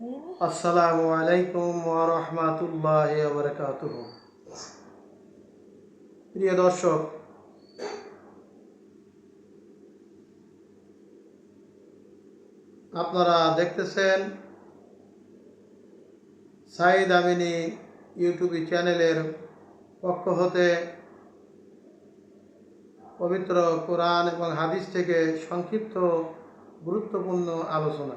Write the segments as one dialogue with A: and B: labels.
A: আসসালামু আলাইকুম ওরহমাতুল্লাহ বরকাতুহ। প্রিয় দর্শক, আপনারা দেখতেছেন সাইদ আমিনী ইউটিউব চ্যানেলের পক্ষ হতে পবিত্র কোরআন এবং হাদিস থেকে সংক্ষিপ্ত, গুরুত্বপূর্ণ আলোচনা।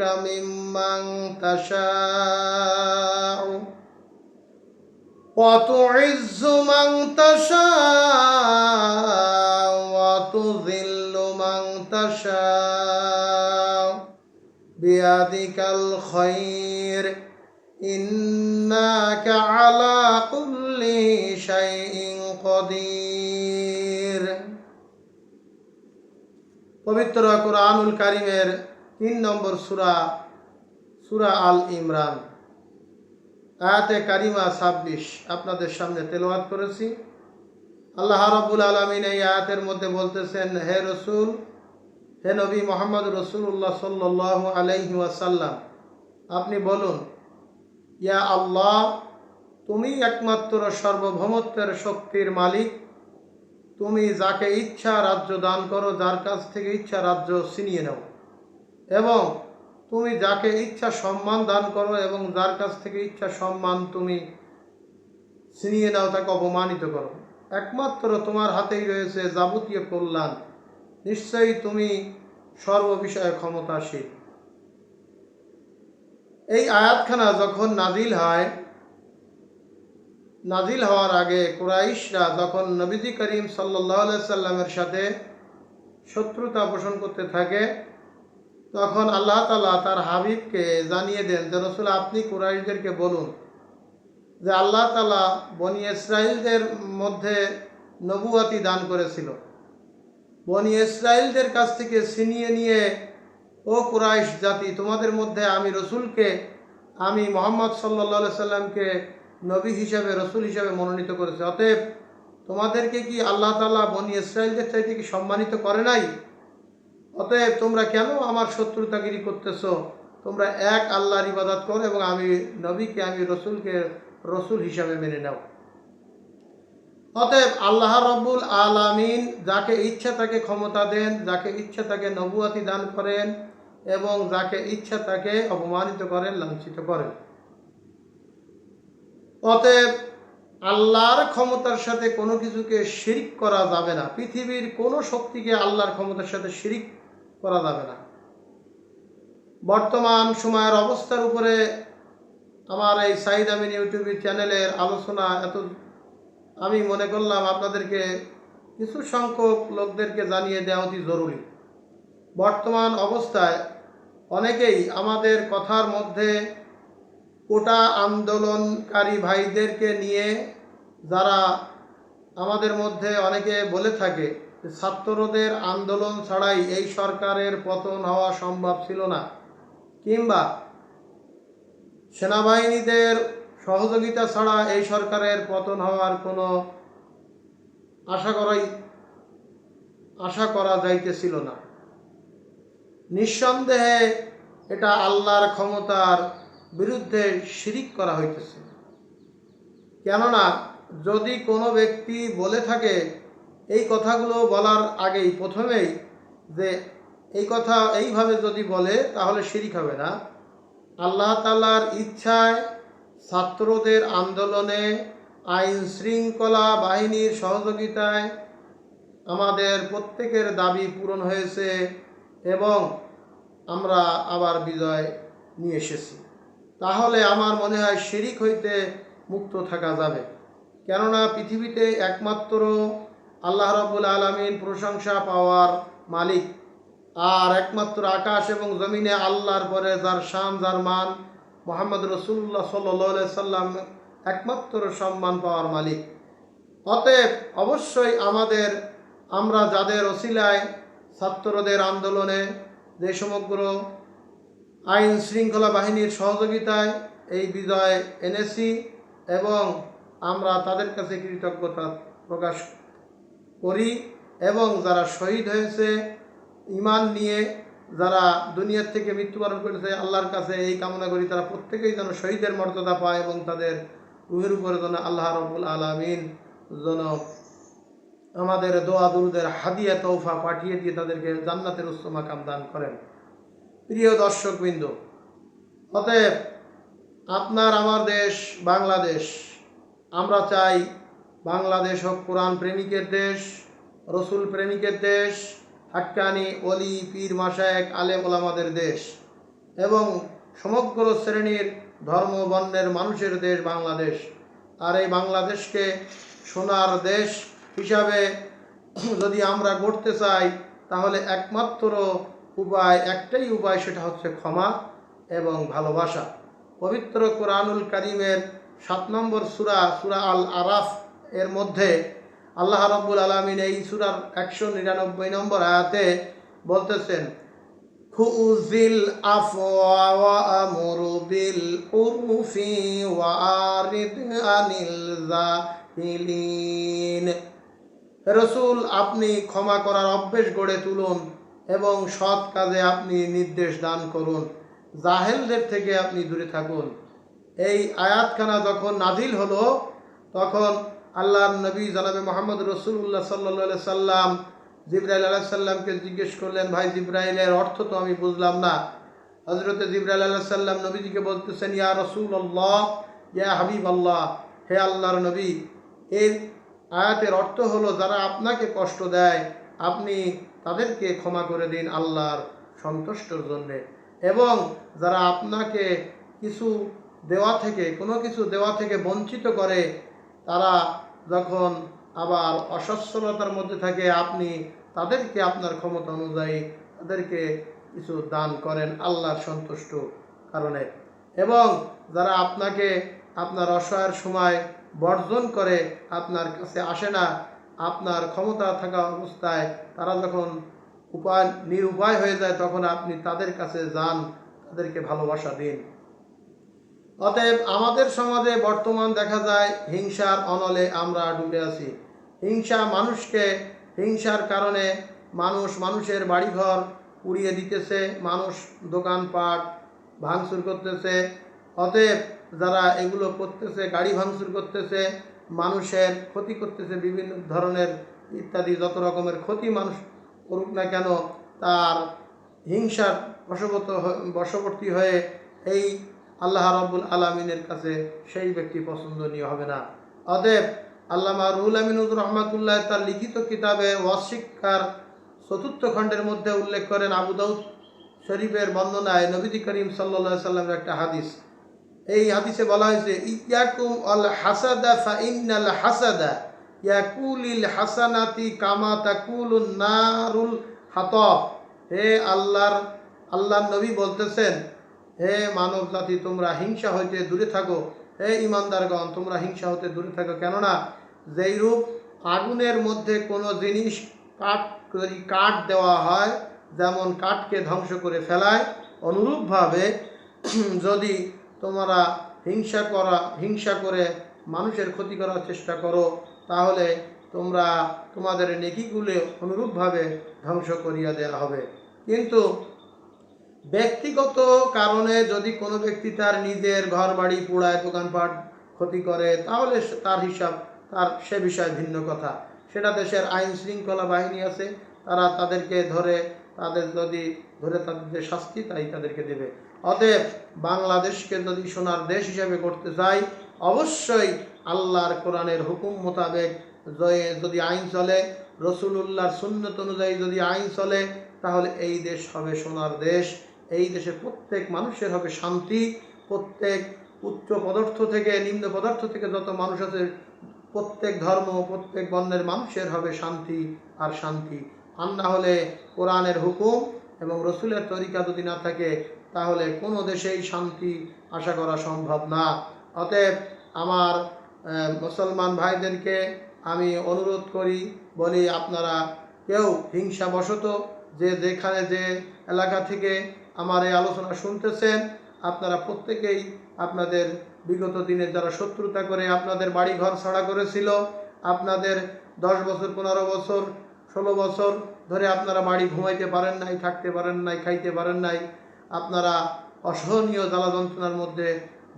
A: ممن تشاء وتعز من تشاء وتذل من تشاء بيدك الخير إنك على كل شيء قدير পবিত্র কোরআনুল কারিমের তিন নম্বর সুরা সুরা আল ইমরান। আয়াতে কারিমা ছাব্বিশ, আপনাদের সামনে তেলাওয়াত করেছি। আল্লাহ রাব্বুল আলমিন এই আয়াতের মধ্যে বলতেছেন, হে রসুল, হে নবী মোহাম্মদ রসুল্লাহ সাল্লাহ আলাইহি ওয়াসাল্লাম, আপনি বলুন, ইয়া আল্লাহ, তুমি একমাত্র সর্বভৌমত্বের শক্তির মালিক। তুমি যাকে ইচ্ছা রাজ্য দান করো, যার কাছ থেকে ইচ্ছা রাজ্য ছিনিয়ে নাও। এবং তুমি যাকে ইচ্ছা সম্মান দান করো এবং যার কাছ থেকে ইচ্ছা সম্মান তুমি ছিনিয়ে নাও, তাকে অপমানিত করো। একমাত্র তোমার হাতেই রয়েছে যাবতীয় কল্যাণ। নিশ্চয়ই তুমি সর্ববিষয়ে ক্ষমতাশীল। এই আয়াতখানা যখন নাজিল হয়, নাজিল হওয়ার আগে কুরাইশরা যখন নবীজি করিম সাল্লাহ সাল্লামের সাথে শত্রুতা পোষণ করতে থাকে তখন আল্লাহ তালা তার হাবিবকে জানিয়ে দেন যে, রসুল, আপনি কুরাইশদেরকে বলুন যে, আল্লাহ তালা বনি ইসরায়েলদের মধ্যে নবুয়াতি দান করেছিল। বনি ইসরায়েলদের কাছ থেকে ছিনিয়ে নিয়ে, ও কুরাইশ জাতি, তোমাদের মধ্যে আমি রসুলকে, আমি মোহাম্মদ সাল্লা সাল্লামকে নবী হিসাবে, রসুল হিসাবে মনোনীত করেছে। অতএব তোমাদেরকে কি আল্লাহ তালা বনি ইসরায়েলদের চাইতে কি সম্মানিত করে নাই? অতএব তোমরা কেন আমার শত্রুতাগিরি করতেছ? তোমরা এক আল্লাহর ইবাদত করো এবং আমি নবীকে, আমি রসুলকে রসুল হিসাবে মেনে নাও। অতএব আল্লাহ রব্বুল আলামিন যাকে ইচ্ছা তাকে ক্ষমতা দেন, যাকে ইচ্ছা তাকে নবুয়াতি দান করেন এবং যাকে ইচ্ছা তাকে অপমানিত করেন, লাঞ্ছিত করেন। অতএব আল্লাহর ক্ষমতার সাথে কোনো কিছুকে শিরিক করা যাবে না। পৃথিবীর কোনো শক্তিকে আল্লাহর ক্ষমতার সাথে শিরিক করা যাবে না। বর্তমান সময়ের অবস্থার উপরে আমার এই সাইদ আমিন ইউটিউব চ্যানেলের আলোচনা এত আমি মনে করলাম আপনাদেরকে কিছু সংখ্যক লোকদেরকে জানিয়ে দেওয়া অতি জরুরি। বর্তমান অবস্থায় অনেকেই আমাদের কথার মধ্যে কোটা আন্দোলনকারী ভাইদেরকে নিয়ে যারা আমাদের মধ্যে অনেকে বলে থাকে ছাত্রদের আন্দোলন ছাড়াই এই সরকারের পতন হওয়া সম্ভব ছিল না। কিংবা সেনাবাহিনীদের সহযোগিতা ছাড়া এই সরকারের পতন হওয়ার কোনো আশা করাই আশা করা যাইতেছিল না। নিঃসন্দেহে এটা আল্লাহর ক্ষমতার বিরুদ্ধে শিরিক করা হইতেছে। কেননা যদি কোনো ব্যক্তি বলে থাকে এই কথাগুলো বলার আগেই, প্রথমেই যে এই কথা এইভাবে যদি বলে, তাহলে শিরিক হবে না। আল্লাহ তালার ইচ্ছায় ছাত্রদের আন্দোলনে আইন শৃঙ্খলা বাহিনীর সহযোগিতায় আমাদের প্রত্যেকের দাবি পূরণ হয়েছে এবং আমরা আবার বিজয় নিয়ে এসেছি। তাহলে আমার মনে হয় শিরিক হইতে মুক্ত থাকা যাবে। কেননা পৃথিবীতে একমাত্র আল্লাহ রব্বুল আলমিন প্রশংসা পাওয়ার মালিক। আর একমাত্র আকাশ এবং জমিনে আল্লাহর পরে যার শান, যার মান মোহাম্মদ রসুল্লাহ সাল্লাহ সাল্লাম একমাত্র সম্মান পাওয়ার মালিক। অতএব অবশ্যই আমাদের, আমরা যাদের ওসিলায় ছাত্রদের আন্দোলনে যে সমগ্র আইন শৃঙ্খলা বাহিনীর সহযোগিতায় এই বিজয় এনেছি এবং আমরা তাদের কাছে কৃতজ্ঞতা প্রকাশ করি এবং যারা শহীদ হয়েছে ইমান নিয়ে যারা দুনিয়ার থেকে মৃত্যুবরণ করেছে, আল্লাহর কাছে এই কামনা করি, তারা প্রত্যেকেই যেন শহীদের মর্যাদা পায় এবং তাদের রুহের উপরে যেন আল্লাহ রবুল আলমিন যেন আমাদের দোয়া দুরুদের হাদিয়া তৌফা পাঠিয়ে দিয়ে তাদেরকে জান্নাতের উচ্চ মাকাম দান করেন। প্রিয় দর্শকবৃন্দ, অতএব আপনার, আমার দেশ, বাংলাদেশ, আমরা চাই বাংলাদেশ হোক, কোরআন প্রেমিকের দেশ, রসুল প্রেমিকের দেশ, হাক্কানি অলি পীর মাসায়েক আলেম, ওলামাদের দেশ এবং সমগ্র শ্রেণির ধর্ম বর্ণের মানুষের দেশ বাংলাদেশ। আর এই বাংলাদেশকে সোনার দেশ হিসাবে যদি আমরা গড়তে চাই, তাহলে একমাত্র উপায়, একটাই উপায়, সেটা হচ্ছে ক্ষমা এবং ভালোবাসা। পবিত্র কোরআনুল করিমের সাত নম্বর সুরা সুরা আল আরাফ এর মধ্যে আল্লাহ রব্বুল আলমিন এই সুরার একশো নিরানব্বই নম্বর আয়াতে বলতেছেন খুজিল আফওয়া ওয়া আমরু ওয়া আরিদ আনিল জাহিলিন রসুল, আপনি ক্ষমা করার অভ্যেস গড়ে তুলুন এবং সৎ কাজে আপনি নির্দেশ দান করুন। জাহেলদের থেকে আপনি দূরে থাকুন। এই আয়াতখানা যখন নাজিল হলো, তখন আল্লাহ নবী জানাবে মোহাম্মদ রসুল্লাহ সাল্লা সাল্লাম জিব্রাইল আলাহ সাল্লামকে জিজ্ঞেস করলেন, ভাই, জিব্রাইলের অর্থ তো আমি বুঝলাম না। হজরতে জিব্রাইল আলাহ সাল্লাম নবীজিকে বলতেছেন, ইয়া রসুল আল্লাহ ইয়া হাবিব আল্লাহ হে আল্লাহর নবী, এর আয়াতের অর্থ হলো যারা আপনাকে কষ্ট দেয়, আপনি তাদেরকে ক্ষমা করে দিন আল্লাহর সন্তুষ্টর জন্যে। এবং যারা আপনাকে কিছু দেওয়া থেকে, কোনো কিছু দেওয়া থেকে বঞ্চিত করে, তারা যখন আবার অসচ্ছলতার মধ্যে থাকে, আপনি তাদেরকে আপনার ক্ষমতা অনুযায়ী তাদেরকে কিছু দান করেন আল্লাহর সন্তুষ্ট কারণে। এবং যারা আপনাকে আপনার অসহায়ের সময় বর্জন করে আপনার কাছে আসে না, আপনার ক্ষমতা থাকা অবস্থায় তারা যখন উপায়, নিরুপায় হয়ে যায়, তখন আপনি তাদের কাছে যান, তাদেরকে ভালোবাসা দিন। অতএব আমাদের সমাজে বর্তমান দেখা যায় হিংসার অনলে আমরা ডুবে আছি। হিংসা মানুষকে, হিংসার কারণে মানুষ মানুষের বাড়িঘর উড়িয়ে দিতেছে, মানুষ দোকানপাট ভাঙচুর করতেছে। অতএব যারা এগুলো করতেছে, গাড়ি ভাঙচুর করতেছে, মানুষের ক্ষতি করতেছে বিভিন্ন ধরনের ইত্যাদি, যত রকমের ক্ষতি মানুষ করুক না কেন, তার হিংসার বশবত বশবর্তী হয়ে এই আল্লাহ রব্বুল আলমিনের কাছে সেই ব্যক্তি পছন্দনীয় হবে না। অতএব আল্লামা রুহুল আমিনুর রহমাতুল্লাহ তার লিখিত কিতাবে ওয়াশিক্ষার চতুর্থ খণ্ডের মধ্যে উল্লেখ করেন আবু দাউদ শরীফের বন্দনায় নবীজি করিম সাল্লা সাল্লামের একটা হাদিস। এই হাদিসে বলা হয়েছে, ইয়াকুম হাসাদা ফা ইন্নাল হাসাদা ইয়াকুলিল হাসানাতি কামা নারুল হাতব। হে আল্লাহর আল্লাহর নবী বলতেছেন হে মানব জাতি, তোমরা হিংসা হইতে দূরে থাকো। হে ইমানদারগণ, তোমরা হিংসা হতে দূরে থাকো। কেননা, যেইরূপ আগুনের মধ্যে কোনো জিনিস কাঠ কাঠ দেওয়া হয়, যেমন কাঠকে ধ্বংস করে ফেলায়, অনুরূপভাবে যদি তোমরা হিংসা করা, হিংসা করে মানুষের ক্ষতি করার চেষ্টা করো, তাহলে তোমরা তোমাদের নেকিগুলো অনুরূপভাবে ধ্বংস করিয়া দেওয়া হবে। কিন্তু ব্যক্তিগত কারণে যদি কোনো ব্যক্তি তার নিজের ঘর বাড়ি পোড়ায়, দোকানপাট ক্ষতি করে, তাহলে তার হিসাব, তার সে বিষয়ে ভিন্ন কথা। সেটা দেশের আইন শৃঙ্খলা বাহিনী আছে, তারা তাদেরকে ধরে, তাদের যদি ধরে তাদের যে শাস্তি, তাই তাদেরকে দেবে। অতএব বাংলাদেশকে যদি সোনার দেশ হিসেবে করতে চাই, অবশ্যই আল্লাহর কোরআনের হুকুম মোতাবেক যদি আইন চলে, রসুলুল্লাহর সুন্নত অনুযায়ী যদি আইন চলে, তাহলে এই দেশ হবে সোনার দেশ। এই দেশে প্রত্যেক মানুষের হবে শান্তি, প্রত্যেক উচ্চ পদার্থ থেকে নিম্ন পদার্থ থেকে যত মানুষ আছে, প্রত্যেক ধর্ম, প্রত্যেক বর্ণের মানুষের হবে শান্তি আর শান্তি। আর না হলে কোরআনের হুকুম এবং রসুলের তরিকা যদি না থাকে, তাহলে কোনো দেশেই শান্তি আশা করা সম্ভব না। অতএব আমার মুসলমান ভাইদেরকে আমি অনুরোধ করি, বলি আপনারা কেউ হিংসাবশত যে যেখানে যে এলাকা থেকে আমার এই আলোচনা শুনতেছেন, আপনারা প্রত্যেকেই আপনাদের বিগত দিনে যারা শত্রুতা করে আপনাদের বাড়ি ঘর ছাড়া করেছিল, আপনাদের দশ বছর, পনেরো বছর, ষোলো বছর ধরে আপনারা বাড়ি ঘুমাইতে পারেন নাই, থাকতে পারেন নাই, খাইতে পারেন নাই, আপনারা অসহনীয় জ্বালা যন্ত্রণার মধ্যে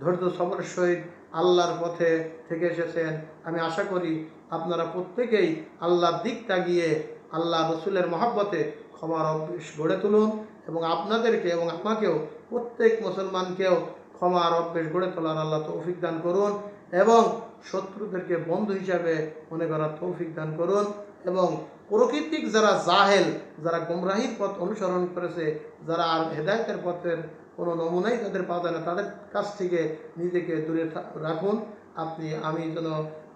A: ধৈর্য সবরের সহিত আল্লাহর পথে থেকে এসেছেন। আমি আশা করি আপনারা প্রত্যেকেই আল্লাহর দিক তাগিয়ে আল্লাহ রসুলের মহাব্বতে ক্ষমার অভ্যেস গড়ে তুলুন এবং আপনাদেরকে এবং আমাকেও প্রত্যেক মুসলমানকেও ক্ষমার অভ্যেস গড়ে তোলার আল্লাহ তৌফিক দান করুন এবং শত্রুদেরকে বন্ধু হিসাবে মনে করার তৌফিক দান করুন এবং প্রকৃতিক যারা জাহেল, যারা গুমরাহির পথ অনুসরণ করেছে, যারা আর হেদায়তের পথের কোনো নমুনাই তাদের পাওয়া যায় না, তাদের কাছ থেকে নিজেকে দূরে রাখুন। আপনি, আমি যেন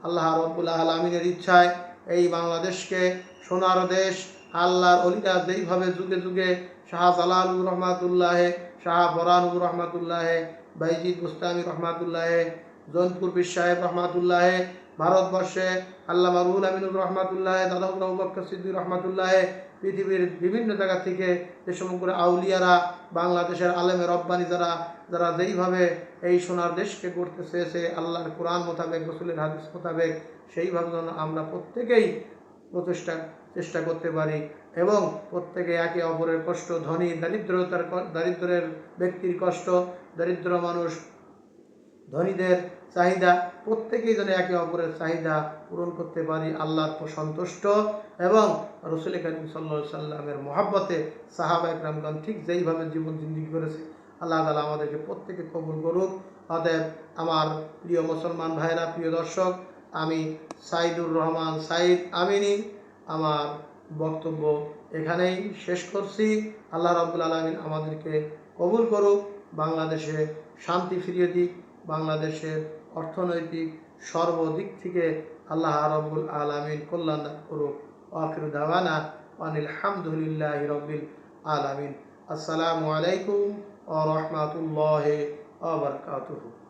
A: আল্লাহ রব্বুল্লাহ আলমিনের ইচ্ছায় এই বাংলাদেশকে সোনার দেশ আল্লাহর অলিরা যেইভাবে যুগে যুগে শাহ জালালুর রহমাতুল্লাহে, শাহ বরানুর রহমাতুল্লাহে, বাইজিদ মুস্তামি রহমাতুল্লাহে, জৌনপুর বিশ সাহেব রহমাতুল্লাহে, ভারতবর্ষে আল্লামা রুহুল আমিনুর রহমাতুল্লাহ, দাদা বকর সিদ্দিক রহমাতুল্লাহ, পৃথিবীর বিভিন্ন জায়গা থেকে যে সমগ্র আউলিয়ারা, বাংলাদেশের আলেমের রব্বানি যারা যারা যেইভাবে এই সোনার দেশকে করতে চেয়েছে, আল্লাহর কোরআন মোতাবেক, রসুলের হাদিস মোতাবেক, সেইভাবে যেন আমরা প্রত্যেকেই প্রচেষ্টা চেষ্টা করতে পারি এবং প্রত্যেকে একে অপরের কষ্ট, ধনী, দারিদ্রতার দারিদ্রের ব্যক্তির কষ্ট, দরিদ্র মানুষ, ধনীদের চাহিদা, প্রত্যেকেই যেন একে অপরের চাহিদা পূরণ করতে পারি আল্লাহর সন্তুষ্ট এবং রসুল করিম সাল্লা সাল্লামের মহাব্বতে সাহাবা একরামগণ ঠিক যেইভাবে জীবন জিন্দিগি করেছে, আল্লাহ তালা আমাদেরকে প্রত্যেকে কবুল করুক। অতএব আমার প্রিয় মুসলমান ভাইরা প্রিয় দর্শক, আমি সাইদুর রহমান সাইদ আমিনী। আমার বক্তব্য এখানেই শেষ করছি। আল্লাহ রাবুল আলমিন আমাদেরকে কবুল করুক, বাংলাদেশে শান্তি ফিরিয়ে দিক, বাংলাদেশের অর্থনৈতিক সর্বদিক থেকে আল্লাহ রব্বুল আলমিন কল্যাণ করুক। আখির দাওয়ানা আনিল হামদুলিল্লাহ রব্বিল আলমিন। আসসালামু আলাইকুম ও রহমতুল্লাহ আবরকাতুহু